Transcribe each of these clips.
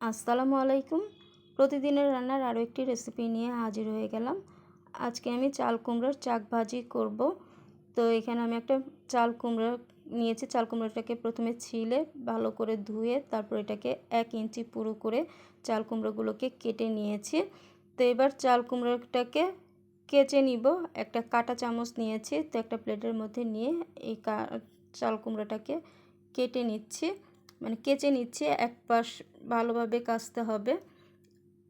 আসসালামু আলাইকুম। প্রতিদিনের রান্নার আরও একটি রেসিপি নিয়ে হাজির হয়ে গেলাম। আজকে আমি চাল কুমড়োর চাক ভাজি করব। তো এখানে আমি একটা চাল কুমড়ো নিয়েছি। চাল কুমড়োটাকে প্রথমে ছিলে ভালো করে ধুয়ে তারপর এটাকে এক ইঞ্চি পুরো করে চাল কুমড়োগুলোকে কেটে নিয়েছি। তো এবার চাল কুমড়োটাকে কেচে নিব। একটা কাটা চামচ নিয়েছি। তো একটা প্লেটের মধ্যে নিয়ে এই চাল কুমড়োটাকে কেটে নিচ্ছি। মানে কেচে নিচ্ছি, এক পাশ ভালোভাবে কাচতে হবে।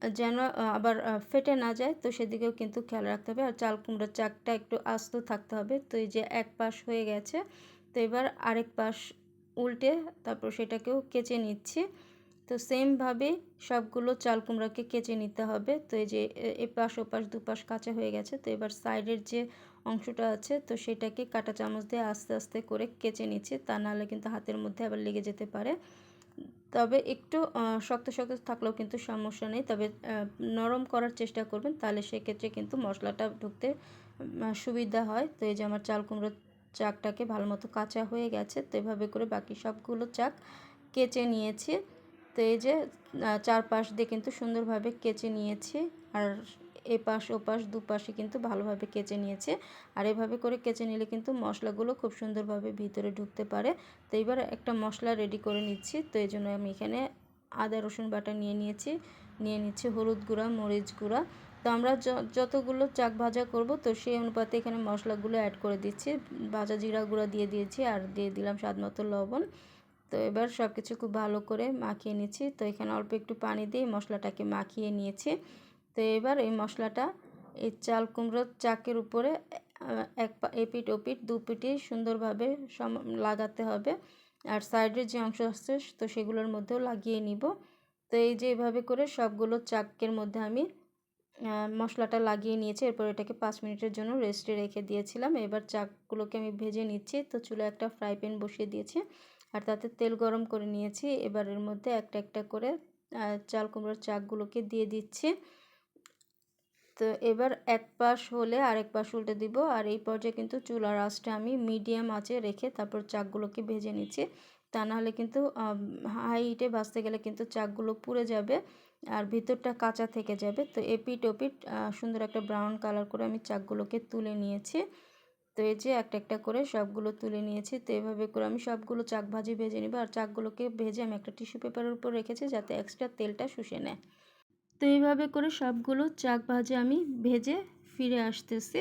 যেন আবার ফেটে না যায়, তো সেদিকেও কিন্তু খেয়াল রাখতে হবে। আর চাল কুমড়োর চাকটা একটু আস্ত থাকতে হবে, তো এই যে এক পাশ হয়ে গেছে, তো এবার আরেক পাশ উল্টে তারপর সেটাকেও কেচে নিচ্ছি। তো সেমভাবে সবগুলো চাল কুমড়াকে কেচে নিতে হবে। তো এই যে এপাশ ওপাশ, দুপাশ কাঁচা হয়ে গেছে। তো এবার সাইডের যে অংশটা আছে, তো সেটাকে কাটা চামচ দিয়ে আস্তে আস্তে করে কেচে নিচ্ছি। তা নাহলে কিন্তু হাতের মধ্যে আবার লেগে যেতে পারে। তবে একটু শক্ত শক্ত থাকলেও কিন্তু সমস্যা নেই। তবে নরম করার চেষ্টা করবেন, তাহলে সেক্ষেত্রে কিন্তু মশলাটা ঢুকতে সুবিধা হয়। তো এই যে আমার চাল কুমড়োর চাকটাকে ভালো মতো কাঁচা হয়ে গেছে। তো এভাবে করে বাকি সবগুলো চাক কেচে নিয়েছি। তো এই যে চারপাশ দিয়ে কিন্তু সুন্দরভাবে কেচে নিয়েছি। আর এপাশ, ওপাশ, দুপাশে কিন্তু ভালোভাবে কেচে নিয়েছে। আর এভাবে করে কেচে নিলে কিন্তু মশলাগুলো খুব সুন্দরভাবে ভিতরে ঢুকতে পারে। তো এবার একটা মশলা রেডি করে নিচ্ছি। তো এই জন্য আমি এখানে আদা, রসুন বাটা নিয়ে নিয়েছি। নিয়ে নিচ্ছি হলুদ গুঁড়া, মরিচ গুঁড়া। তো আমরা যতগুলো চাক ভাজা করব, তো সেই অনুপাতে এখানে মশলাগুলো অ্যাড করে দিচ্ছি। ভাজা জিরা গুঁড়া দিয়ে দিয়েছি আর দিয়ে দিলাম স্বাদ মতো লবণ। তো এবার সব কিছু খুব ভালো করে মাখিয়ে নিচ্ছি। তো এখানে অল্প একটু পানি দিয়ে মশলাটাকে মাখিয়ে নিয়েছি। তো এবার এই মশলাটা, এই চাল কুমড়োর চাকের উপরে এক এপিট ওপিট দু পিটি সুন্দরভাবে সম, লাগাতে হবে। আর সাইডের যে অংশ আছে, তো সেগুলোর মধ্যেও লাগিয়ে নিব। তো এই যে এভাবে করে সবগুলো চাকের মধ্যে আমি মশলাটা লাগিয়ে নিয়েছি। এরপর এটাকে পাঁচ মিনিটের জন্য রেস্টে রেখে দিয়েছিলাম। এবার চাকগুলোকে আমি ভেজে নিচ্ছি। তো চুলে একটা ফ্রাই প্যান বসিয়ে দিয়েছি। আর তাতে তেল গরম করে নিয়েছি। এবার এর মধ্যে একটা একটা করে চাল কুমড়োর চাকগুলোকে দিয়ে দিচ্ছি। তো এবার এক পাশ হলে আরেক পাশ উল্টে দিব। আর এই পর্যায়ে কিন্তু চুলার আঁচটা আমি মিডিয়াম আঁচে রেখে তারপর চাকগুলোকে ভেজে নিচ্ছি। তা নাহলে কিন্তু হাই হিটে ভাজতে গেলে কিন্তু চাকগুলো পুড়ে যাবে আর ভিতরটা কাঁচা থেকে যাবে। তো এপিট ওপিট সুন্দর একটা ব্রাউন কালার করে আমি চাকগুলোকে তুলে নিয়েছি। তো এই যে একটা একটা করে সবগুলো তুলে নিয়েছি। তো এভাবে করে আমি সবগুলো চাক ভাজি ভেজে নেব। আর চাকগুলোকে ভেজে আমি একটা টিস্যু পেপারের উপর রেখেছি যাতে এক্সট্রা তেলটা শুষে নেয়। তো এইভাবে করে সবগুলো চাক ভাজা আমি ভেজে ফিরে আসতেছি।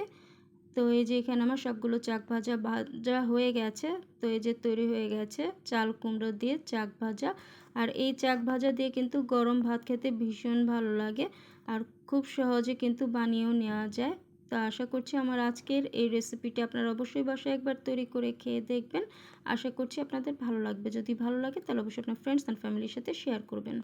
তো এই যে এখানে আমার সবগুলো চাক ভাজা ভাজা হয়ে গেছে। তো এই যে তৈরি হয়ে গেছে চাল কুমড়ো দিয়ে চাক ভাজা। আর এই চাক ভাজা দিয়ে কিন্তু গরম ভাত খেতে ভীষণ ভালো লাগে। আর খুব সহজে কিন্তু বানিয়েও নেওয়া যায়। তো আশা করছি আমার আজকের এই রেসিপিটি আপনারা অবশ্যই বাসায় একবার তৈরি করে খেয়ে দেখবেন। আশা করছি আপনাদের ভালো লাগবে। যদি ভালো লাগে তাহলে অবশ্যই আপনার ফ্রেন্ডস অ্যান্ড ফ্যামিলির সাথে শেয়ার করবেন।